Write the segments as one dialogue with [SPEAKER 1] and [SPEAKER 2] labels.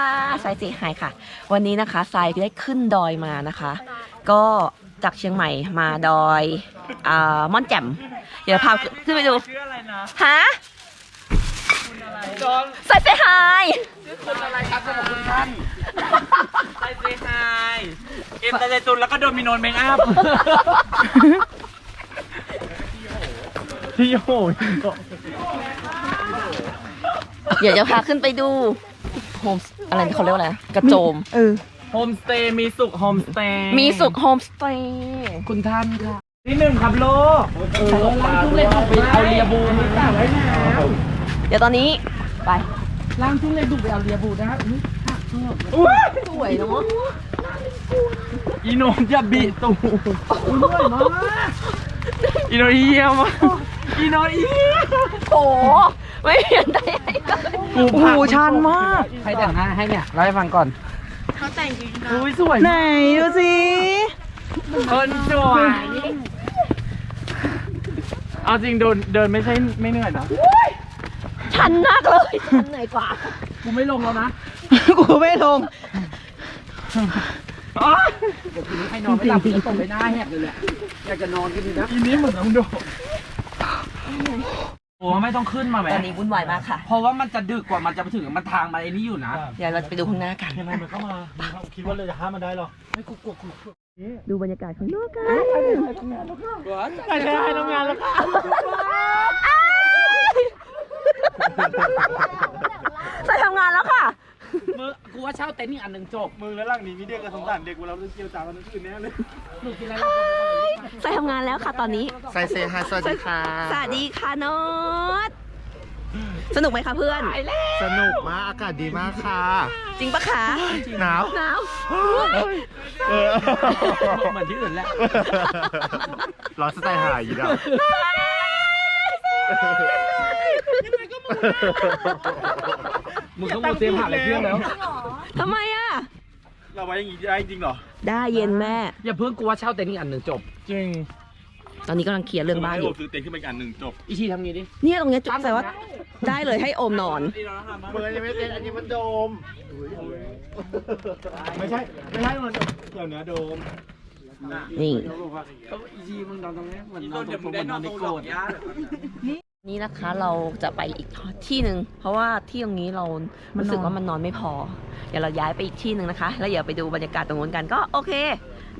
[SPEAKER 1] ค่ะสายสีหายค่ะ วันนี้นะคะสายได้ขึ้นดอยมานะคะ ก็จากเชียงใหม่มาดอยอ่าม่อนแจ่มเดี๋ยวพาขึ้นไปดู
[SPEAKER 2] ชื่ออะไรนะ
[SPEAKER 1] ฮะ
[SPEAKER 2] คุณอะไรจอน
[SPEAKER 1] สายสีหาย
[SPEAKER 2] ชื่อคุณอะไรครับสำหรับคุณท่านไซเซฮายเอ็มไตเจตุนแล้วก็โดมิโนนเมคอัพพี่โห
[SPEAKER 1] เดี๋ยวจะพาขึ้นไปดูโฮม อะไรเขาเรียกว่าอะไรนะกระโจม
[SPEAKER 3] เออ
[SPEAKER 2] โฮมสเตย์มีสุขโฮมสเตย์
[SPEAKER 1] มีสุขโฮมสเตย์
[SPEAKER 2] คุณท่านค่ะที่หนึ่งครับโลกเออล้างทุ่งเล็กไปเอาเรียบูนี่ต่างไว้นะ
[SPEAKER 1] เดี๋ยวตอนนี้ไป
[SPEAKER 2] ล้างทุ่งเล็กดูไปเอาเรียบูนะอุ้ย
[SPEAKER 1] สวยเนาะ
[SPEAKER 2] อีโนนจะบีตูอุ้ยสวยมากอีโนเอียมากอีโนเอีย
[SPEAKER 1] โอ้โห ไม่เห็นได้ไงเลย
[SPEAKER 2] กู
[SPEAKER 3] โอ้โหชันมาก
[SPEAKER 2] ใครแต่งหน้าให้เนี่ยเล่าให้ฟังก่อนเขาแต่งจริงนะอุ้ยสวย
[SPEAKER 3] ไหนดูสิ
[SPEAKER 2] คนสวยเอาจริงเดินเดินไม่ใช่ไม่เหนื่อยนะ
[SPEAKER 1] ชันมากเลยชันเหนื่อยกว่า
[SPEAKER 2] กูไม่ลงแล้วนะ
[SPEAKER 3] กูไม่ลง
[SPEAKER 2] อ๋อเดี๋ยวคืนนี้ใครนอนไม่หลับจะตกไปหน้าแหกเลยแหละอยากจะนอนกันดีนะอีนี้เหมือนน้องโด โอ้ไม่ต้องขึ้นมาไหม
[SPEAKER 1] ตอนนี้วุ่นวายมากค่ะ
[SPEAKER 2] เพราะว่ามันจะดึกกว่ามันจะไปถึงมันทางมาไอ้นี่อยู่นะ
[SPEAKER 1] เดี๋ยวเราไปดูข้างหน้ากัน
[SPEAKER 4] ยังไงมันเข้ามาคิดว่าเราจะห้ามมันได้หรอ
[SPEAKER 2] ไม่กูกลัวกูกลัว
[SPEAKER 1] ดูบรรยากาศข้างนอกกัน
[SPEAKER 2] ใครจะให้ทำงานแล้วค่ะ
[SPEAKER 1] ใส่ทำงานแล้วค่ะ
[SPEAKER 2] มือกูว่าเช่าเต็นท์อีกอันหนึ่งจบ
[SPEAKER 4] มึงแล้วหลังนี้มีเด็กกับสงสารเด็กเวลาเราเกี่ยวจากกันอื่นแน่เลย
[SPEAKER 2] หนูกินอะไร
[SPEAKER 1] ใส่ทำงานแล้วค่ะตอนนี้
[SPEAKER 4] ไซเซฮายสวัสดีค่ะ
[SPEAKER 1] สวัสดีค่ะโนตสนุกไหมคะเพื่อน
[SPEAKER 4] สนุกมาก อากาศดีมากค่ะ
[SPEAKER 1] จริงปะคะ
[SPEAKER 4] หนาว
[SPEAKER 1] หนาว
[SPEAKER 4] เออ
[SPEAKER 2] เหมือนที่อื่นแหละ
[SPEAKER 4] ร้อนสไตล์หายอยู่แล้ว
[SPEAKER 2] มึงต้องมาเตรียมหาอะไรเพื่อนแล้ว
[SPEAKER 1] ทำไมอะ
[SPEAKER 4] เราไว้อย่างนี้ได้จริงเหรอ
[SPEAKER 1] ได้เย็นแม่
[SPEAKER 2] อย่าเพิ่งกูว่าเช่าเต็นท์อีกอันหนึ่งจบ
[SPEAKER 4] จริง
[SPEAKER 1] ตอนนี้กำลังเคลียร์เรื่องบ้านอยู่
[SPEAKER 4] ซื้อเต็นท์ขึ้นมาอีกอันหนึ่งจบ
[SPEAKER 2] อีชีทำงี้ดิ
[SPEAKER 1] เนี่ยตรงเนี้ยจุดแต่ว่าได้เลยให้โอมนอน
[SPEAKER 4] เมื่อยังไม่เต็นท์อันนี้มันโดม ไม่ใช่ ไม่ใช่มันเดี๋ยวเนื้อโดม
[SPEAKER 1] นี่
[SPEAKER 2] อีชีมึงนอนตรงนี้เหมือนนอนตรงผมเหมือนนอนในโกรธ
[SPEAKER 1] นี่นะคะเราจะไปอีกที่หนึ่งเพราะว่าที่ตรงนี้เรารู้สึกว่ามันนอนไม่พอ เดี๋ยวเราย้ายไปอีกที่หนึ่งนะคะ แล้วเดี๋ยวไปดูบรรยากาศตรงนู้นกันก็โอเค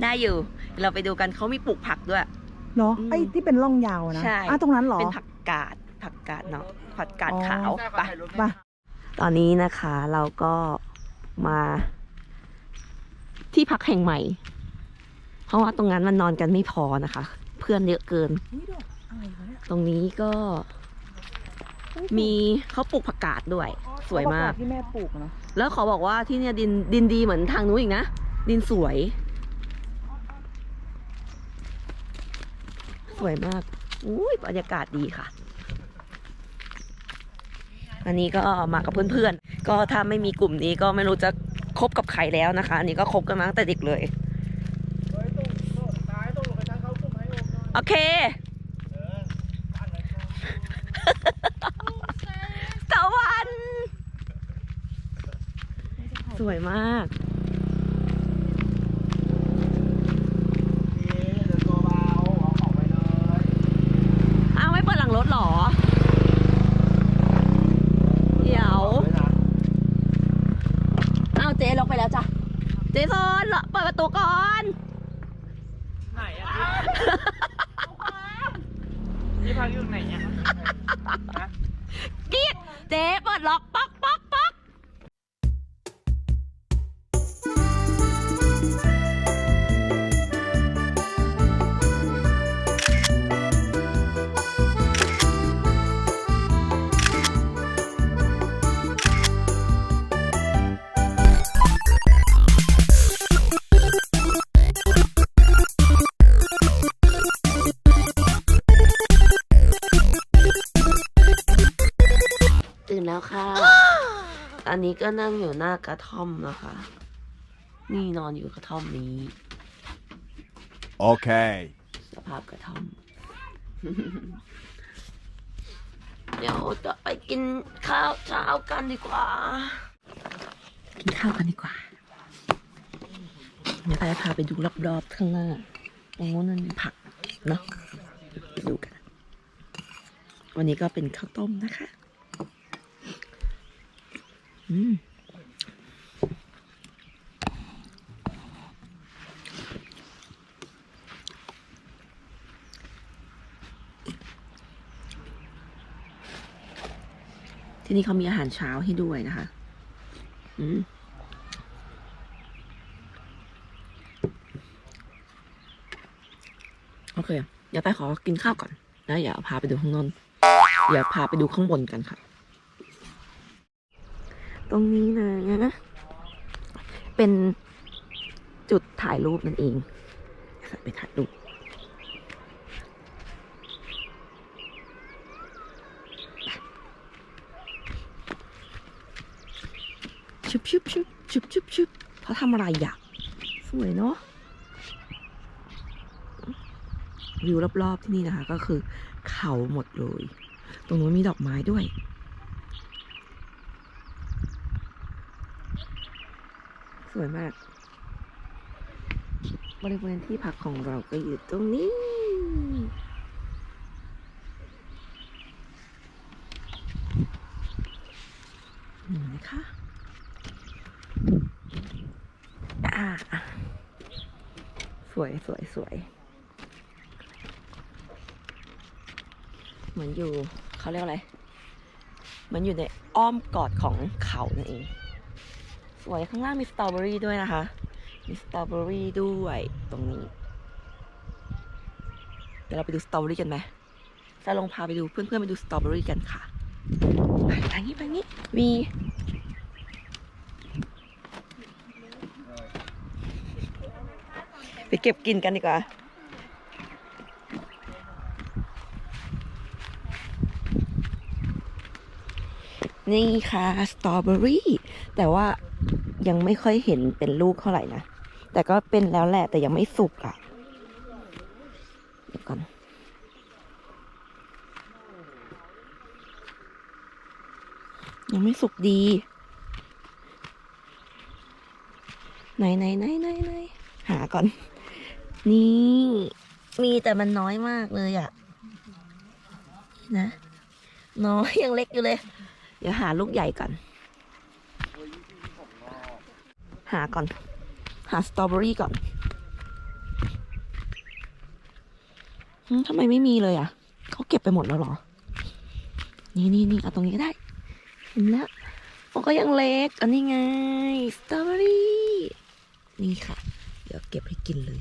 [SPEAKER 1] ได้อยู่เดี๋ยวเราไปดูกันเขามีปลูกผักด้วย
[SPEAKER 3] เหรอ
[SPEAKER 1] อืม
[SPEAKER 3] ไอ้ที่เป็นร่องยาวนะ
[SPEAKER 1] ใช่
[SPEAKER 3] อะตรงนั้นเหรอ
[SPEAKER 1] เป็นผักกาดผักกาดเนาะผักกาด
[SPEAKER 3] อ๋อ
[SPEAKER 1] ขาวไป
[SPEAKER 3] ไป
[SPEAKER 1] ตอนนี้นะคะเราก็มา ที่พักแห่งใหม่ เพราะว่าตรงนั้นมันนอนกันไม่พอนะคะ เพื่อนเยอะเกิน ตรงนี้ก็มีเขาปลูกผักกาดด้วย สวยมาก
[SPEAKER 3] ที่แม่ปลูกนะ
[SPEAKER 1] แล้วขอบอกว่าที่เนี่ยดินดินดีเหมือนทางนู้นอีกนะ ดินสวย สวยมากอุ้ยบรรยากาศดีค่ะ อันนี้ก็มากับเพื่อนๆ ก็ถ้าไม่มีกลุ่มนี้ก็ไม่รู้จะคบกับใครแล้วนะคะ อันนี้ก็คบกันมาตั้งแต่เด็กเลย โอเค ตะวัน สวยมาก อ้าวไม่เปิดหลังรถเหรอ เดี๋ยว อ้าวเจ๊ล็อกไปแล้วจ้ะ เจ๊โซนเหรอเปิดประตูก่อน
[SPEAKER 2] ไหนอะนี่พักอยู่ไหนอะ
[SPEAKER 1] กรีดเจ๊เปิดล็อกป๊อกป๊อก นนี้ก็นั่งอยู่หน้ากระท่อมนะคะ นี่นอนอยู่กระท่อมนี้
[SPEAKER 5] Okay.
[SPEAKER 1] สภาพกระท่อม เดี๋ยวจะไปกินข้าวเช้ากันดีกว่า กินข้าวกันดีกว่า เดี๋ยวไปพาไปดูรอบๆข้างหน้าตรงนู้นมันมีผักเนาะไปดูกัน วันนี้ก็เป็นข้าวต้มนะคะอืม ที่นี่เขามีอาหารเช้าให้ด้วยนะคะ อืมโอเค เดี๋ยวไปขอกินข้าวก่อน แล้วอย่าพาไปดูข้างนนเดี๋ยวพาไปดูข้างบนกันค่ะ ตรงนี้นะ เป็นจุดถ่ายรูปนั่นเอง ไปถ่ายรูปชุบชุบชุบชุบชุบชุบเขาทำอะไรอะ สวยเนาะวิวรอบๆที่นี่นะคะ ก็คือเขาหมดเลย ตรงนู้นมีดอกไม้ด้วย สวยมาก บริเวณที่พักของเราก็อยู่ตรงนี้ นี่นะคะอ่าสวยสวยสวยเหมือนอยู่เขาเรียกอะไรเหมือนอยู่ในอ้อมกอดของเขานั่นเอง สวยข้างล่างมีสตรอเบอรี่ด้วยนะคะ มีสตรอเบอรี่ด้วยตรงนี้ เดี๋ยวเราไปดูสตรอเบอรี่กันไหมจะลงพาไปดูเพื่อนๆไปดูสตรอเบอรี่กันค่ะไปทางนี้ไปนี้มีไปเก็บกินกันดีกว่านี่ค่ะสตรอเบอรี่แต่ว่า ยังไม่ค่อยเห็นเป็นลูกเท่าไหร่นะ แต่ก็เป็นแล้วแหละแต่ยังไม่สุกอะเดี๋ยวก่อน ยังไม่สุกดี ไหนไหนไหนไหนไหนหาก่อน นี่ มีแต่มันน้อยมากเลยอะ นะ น้อยยังเล็กอยู่เลย เดี๋ยวหาลูกใหญ่ก่อน หาก่อน หาสตรอเบอรี่ก่อนทำไมไม่มีเลยอะ เขาเก็บไปหมดแล้วหรอ นี่นี่นี่เอาตรงนี้ก็ได้ เห็นแล้วมันก็ยังเล็ก อันนี้ไง สตรอเบอรี่ นี่ค่ะ เดี๋ยวเก็บให้กินเลย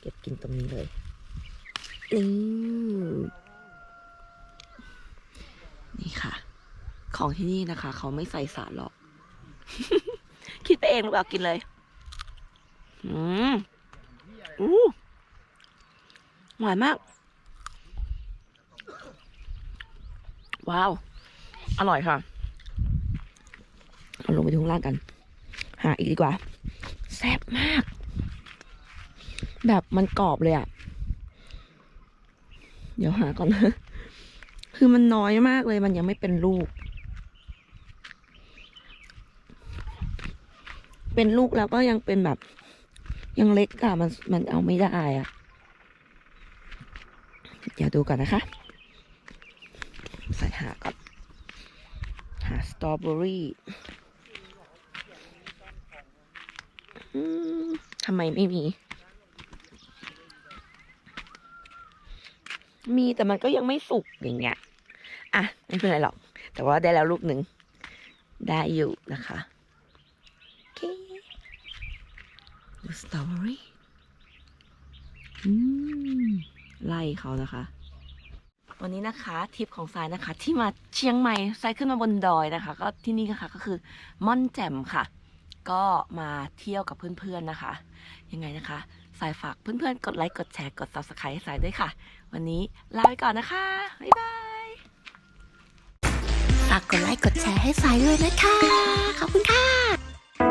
[SPEAKER 1] เก็บกินตรงนี้เลยนี่นี่ค่ะ ของที่นี่นะคะ เขาไม่ใส่สารหรอก คิดไปเองหรือเปล่ากินเลย อืมอู้หวานมาก ว้าว อร่อยค่ะเอาลงไปดูข้างล่างกัน หาอีกดีกว่า แซ่บมาก แบบมันกรอบเลยอะ่ะ เดี๋ยวหาก่อนนะ คือมันน้อยมากเลยมันยังไม่เป็นลูก เป็นลูกแล้วก็ยังเป็นแบบ ยังเล็กอะมันมันเอาไม่ได้อะเดี๋ยวดูก่อนนะคะ ใส่หาก่อน หาสตรอเบอรี่ทำไมไม่มี มีแต่มันก็ยังไม่สุกอย่างเงี้ย อะ ไม่เป็นไรหรอก แต่ว่าได้แล้วลูกหนึ่ง ได้อยู่นะคะ โอเค สตรอเบอรี่อืมไล่เขานะคะ วันนี้นะคะทริปของทรายนะคะ ที่มาเชียงใหม่ทรายขึ้นมาบนดอยนะคะ ก็ที่นี่นะคะก็คือม่อนแจ่มค่ะ ก็มาเที่ยวกับเพื่อนๆนะคะ ยังไงนะคะ สายฝากเพื่อนๆ กดไลค์กดแชร์กด subscribe ให้สายด้วยค่ะ วันนี้ลาไปก่อนนะคะบ๊ายบาย
[SPEAKER 5] ฝากกดไลค์กดแชร์ให้สายด้วยนะคะขอบคุณค่ะ